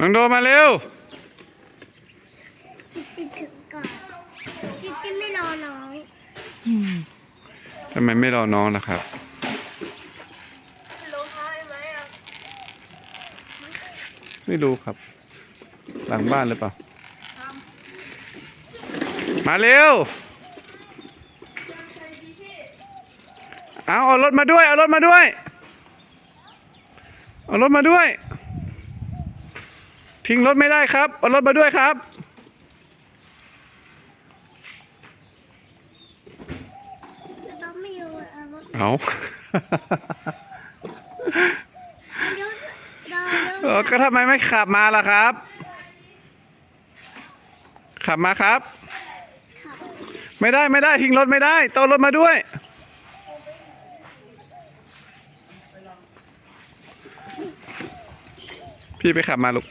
น้องโดมาเร็วพี่จิถึงก่อนพี่จิไม่รอน้องทำไมไม่รอน้องล่ะครับรู้เขาไหมอะไม่รู้ครับ หลังบ้านหรือเปล่า มาเร็ว เอาเอารถมาด้วย เอารถมาด้วย เอารถมาด้วย ทิ้งรถไม่ได้ครับเอารถมาด้วยครับเราไม่อยู่เอารถเอาเดี๋ยวเดี๋ยวเออก็ทำไมไม่ขับมาล่ะครับ ขับมาครับ ขับไม่ได้ไม่ได้ทิ้งรถไม่ได้ต้องเอารถมาด้วย พี่ไปขับมาลูก